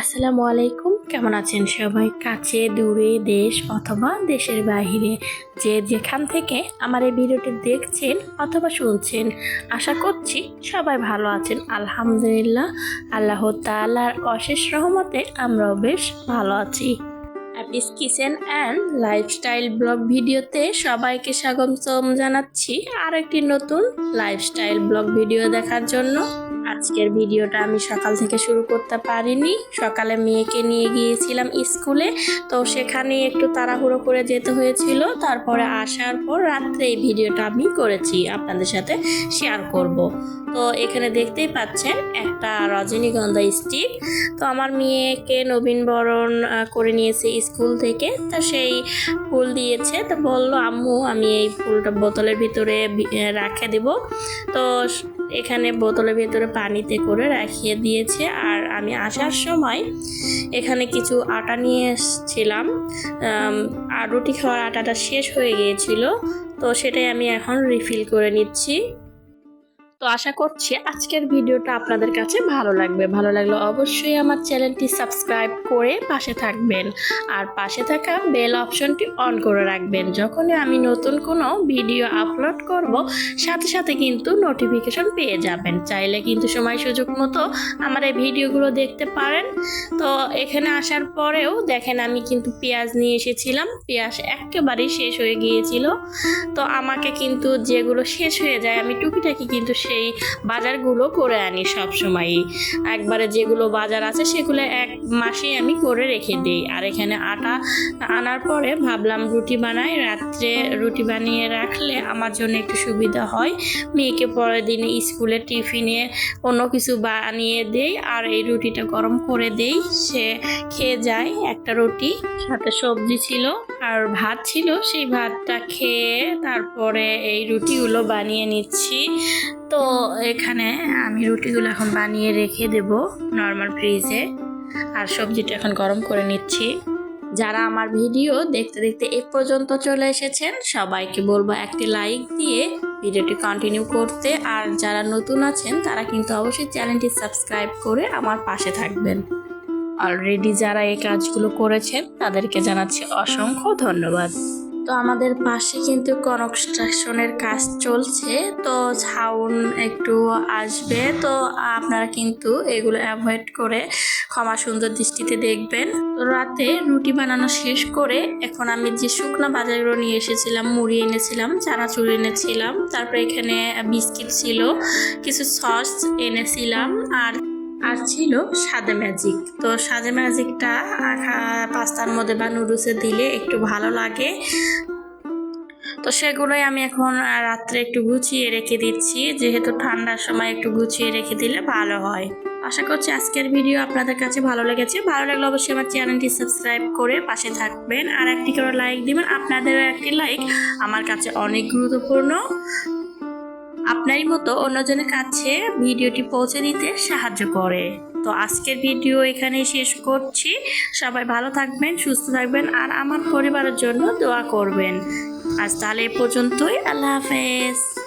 আসসালামু আলাইকুম। কেমন আছেন সবাই? কাছে, দূরে, দেশ অথবা দেশের বাইরে যে যেখান থেকে আমার এই ভিডিওটি দেখছেন অথবা শুনছেন, আশা করছি সবাই ভালো আছেন। আলহামদুলিল্লাহ, আল্লাহ তাআলার অশেষ রহমতে আমরাও বেশ ভালো আছি। অ্যাপিস কিচেন অ্যান্ড লাইফস্টাইল ব্লগ ভিডিওতে সবাইকে স্বাগতম জানাচ্ছি আর একটি নতুন লাইফস্টাইল ব্লগ ভিডিও দেখার জন্য। আজকের ভিডিওটা আমি সকাল থেকে শুরু করতে পারিনি। সকালে মেয়েকে নিয়ে গিয়েছিলাম স্কুলে, তো সেখানে একটু তাড়াহুড়ো করে যেতে হয়েছিল। তারপরে আসার পর রাত্রে এই ভিডিওটা আমি করেছি, আপনাদের সাথে শেয়ার করব। তো এখানে দেখতেই পাচ্ছেন একটা রজনীগন্ধা স্টিক তো আমার মেয়েকে নবীনবরণ করে নিয়েছে স্কুল থেকে। তো সেই ফুল দিয়েছে। তো বলল, আম্মু, আমি এই ফুলটা বোতলের ভিতরে রাখে দেব। তো এখানে বোতলের ভিতরে পানিতে করে রাখিয়ে দিয়েছে। আর আমি আসার সময় এখানে কিছু আটা নিয়ে এসেছিলাম। আর রুটি খাওয়ার আটাটা শেষ হয়ে গিয়েছিল। তো সেটাই আমি এখন রিফিল করে নিচ্ছি। তো আশা করছি আজকের ভিডিওটা আপনাদের কাছে ভালো লাগবে। ভালো লাগলে অবশ্যই আমার চ্যানেলটি সাবস্ক্রাইব করে পাশে থাকবেন। আর পাশে থাকা বেল অপশনটি অন করে রাখবেন। যখনই আমি নতুন কোনো ভিডিও আপলোড করব, সাথে সাথে কিন্তু নোটিফিকেশন পেয়ে যাবেন। চাইলে কিন্তু সময় সুযোগ মতো আমার এই ভিডিওগুলো দেখতে পারেন। তো এখানে আসার পরেও দেখেন আমি কিন্তু পেঁয়াজ নিয়ে এসেছিলাম। পেঁয়াজ একেবারেই শেষ হয়ে গিয়েছিল। তো আমাকে কিন্তু যেগুলো শেষ হয়ে যায়, আমি টুকিটাকি কিন্তু সেই বাজারগুলো করে আনি সব সময়ই একবারে যেগুলো বাজার আছে সেগুলো এক মাসেই আমি করে রেখে দিই। আর এখানে আটা আনার পরে ভাবলাম রুটি বানাই। রাত্রে রুটি বানিয়ে রাখলে আমার জন্য একটু সুবিধা হয়। মেয়েকে পরের দিন স্কুলে টিফিনে অন্য কিছু বানিয়ে দেই আর এই রুটিটা গরম করে দেই। সে খেয়ে যায় একটা রুটি, সাথে সবজি ছিল আর ভাত ছিল। সেই ভাতটা খেয়ে তারপরে এই রুটিগুলো বানিয়ে নিচ্ছি। তো এখানে আমি রুটিগুলো এখন বানিয়ে রেখে দেব নর্মাল ফ্রিজে আর সবজিটা এখন গরম করে নিচ্ছি। যারা আমার ভিডিও দেখতে দেখতে এ পর্যন্ত চলে এসেছেন, সবাইকে বলব একটি লাইক দিয়ে ভিডিওটি কন্টিনিউ করতে। আর যারা নতুন আছেন, তারা কিন্তু অবশ্যই চ্যানেলটি সাবস্ক্রাইব করে আমার পাশে থাকবেন। অলরেডি যারা এই কাজগুলো করেছেন, তাদেরকে জানাচ্ছি অসংখ্য ধন্যবাদ। তো আমাদের পাশে কিন্তু কনস্ট্রাকশনের কাজ চলছে, তো সাউন্ড একটু আসবে, তো আপনারা কিন্তু এগুলো অ্যাভয়েড করে ক্ষমা সুন্দর দৃষ্টিতে দেখবেন। রাতে রুটি বানানো শেষ করে এখন আমি যে শুকনো বাজারগুলো নিয়ে এসেছিলাম, মুড়ি এনেছিলাম, চানাচুর এনেছিলাম, তারপরে এখানে বিস্কিট ছিল, কিছু সস এনেছিলাম, আর আর ছিল সাদে ম্যাজিক। তো সাদে ম্যাজিকটা পাস্তার মধ্যে বা নুডলসে দিলে একটু ভালো লাগে। তো সেগুলোই আমি এখন রাত্রে একটু গুছিয়ে রেখে দিচ্ছি। যেহেতু ঠান্ডার সময় একটু গুছিয়ে রেখে দিলে ভালো হয়। আশা করছি আজকের ভিডিও আপনাদের কাছে ভালো লেগেছে। ভালো লাগলে অবশ্যই আমার চ্যানেলটি সাবস্ক্রাইব করে পাশে থাকবেন। আর একটি করে লাইক দিবেন। আপনাদের একটি লাইক আমার কাছে অনেক গুরুত্বপূর্ণ। আপনারই মতো অন্যজনের কাছে ভিডিওটি পৌঁছে দিতে সাহায্য করে। তো আজকের ভিডিও এখানেই শেষ করছি। সবাই ভালো থাকবেন, সুস্থ থাকবেন, আর আমার পরিবারের জন্য দোয়া করবেন। আজ তাহলে এ পর্যন্তই। আল্লাহ হাফেজ।